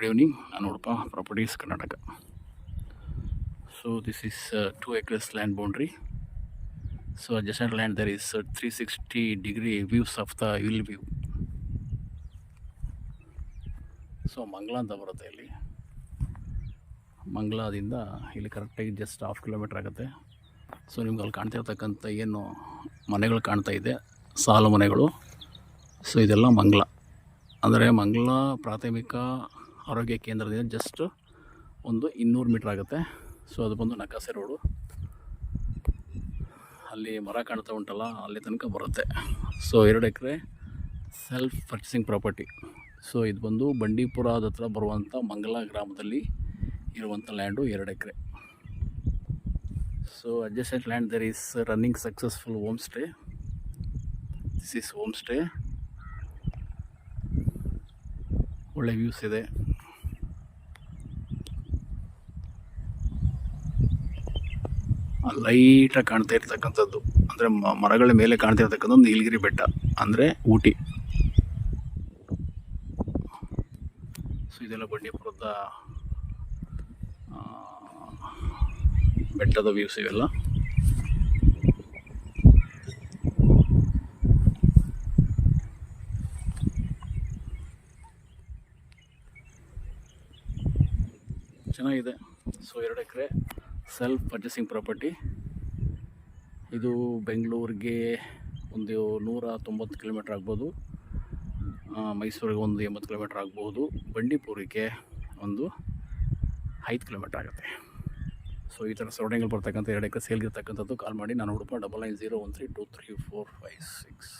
Good evening ನಾನು Udupa properties Karnataka so this is two acres land boundary so adjacent land there is uh, 360 degree views of the hill view. So Mangla ಅಂತ ಬರುತ್ತೆ ಇಲ್ಲಿ. ಮಂಗ್ಲಾದಿಂದ ಇಲ್ಲಿ ಕರೆಕ್ಟಾಗಿ just half kilometre ಆಗುತ್ತೆ. So ನಿಮ್ಗೆ ಅಲ್ಲಿ ಕಾಣ್ತಾ ಇರ್ತಕ್ಕಂಥ ಏನು ಮನೆಗಳು ಕಾಣ್ತಾ ಇದೆ. ಸಾಲು ಮನೆಗಳು. ಸೊ ಇದೆಲ್ಲ ಮಂಗಳ ಅಂದರೆ ಮಂಗಳ ಪ್ರಾಥಮಿಕ ಆರೋಗ್ಯ ಕೇಂದ್ರದಿಂದ ಜಸ್ಟ್ ಒಂದು ಇನ್ನೂರು ಮೀಟ್ರ್ ಆಗುತ್ತೆ. ಸೊ ಅದು ಬಂದು ನಕಾಸೆ ರೋಡು. ಅಲ್ಲಿ ಮರ ಕಾಣ್ತಾ ಉಂಟಲ್ಲ, ಅಲ್ಲಿ ತನಕ ಬರುತ್ತೆ. ಸೊ ಎರಡು ಎಕರೆ ಸೆಲ್ಫ್ ಪರ್ಚೇಸಿಂಗ್ ಪ್ರಾಪರ್ಟಿ ಸೊ ಇದು ಬಂದು ಬಂಡೀಪುರದ ಹತ್ರ ಬರುವಂಥ ಮಂಗಲ ಗ್ರಾಮದಲ್ಲಿ ಇರುವಂಥ ಲ್ಯಾಂಡು ಎರಡು ಎಕರೆ. So adjacent land there is running successful home stay this is home stay ಒಳ್ಳೆ ವ್ಯೂಸ್ ಇದೆ. ಲೈಟಾಗಿ ಕಾಣ್ತಾ ಇರ್ತಕ್ಕಂಥದ್ದು. ಅಂದರೆ ಮರಗಳ ಮೇಲೆ ಕಾಣ್ತಾ ಇರ್ತಕ್ಕಂಥದ್ದು ನೀಲಗಿರಿ ಬೆಟ್ಟ, ಅಂದರೆ ಊಟಿ. ಸೊ ಇದೆಲ್ಲ ಬಂಡೀಪುರದ ಬೆಟ್ಟದ ವ್ಯೂಸ್ ಇವೆಲ್ಲ. ಚೆನ್ನಾಗಿದೆ. ಸೊ ಎರಡು ಎಕರೆ ಸೆಲ್ಫ್ ಪರ್ಚೇಸಿಂಗ್ ಪ್ರಾಪರ್ಟಿ ಇದು ಬೆಂಗಳೂರಿಗೆ ಒಂದು ನೂರ ತೊಂಬತ್ತು ಕಿಲೋಮೀಟ್ರ್ ಆಗ್ಬೋದು. ಮೈಸೂರಿಗೆ ಒಂದು ಎಂಬತ್ತು ಕಿಲೋಮೀಟ್ರ್ ಆಗ್ಬೋದು. ಬಂಡೀಪುರಕ್ಕೆ ಒಂದು ಐದು ಕಿಲೋಮೀಟ್ರ್ ಆಗುತ್ತೆ. ಸೊ ಈ ಥರ ಸರೌಂಡಿಂಗಲ್ಲಿ ಬರ್ತಕ್ಕಂಥ ಎರಡು ಎಕರೆ ಸೇಲ್ಗಿರ್ತಕ್ಕಂಥದ್ದು ಕಾಲ್ ಮಾಡಿ. ನಾನು ಹುಡುಪ double nine zero one three two three four five six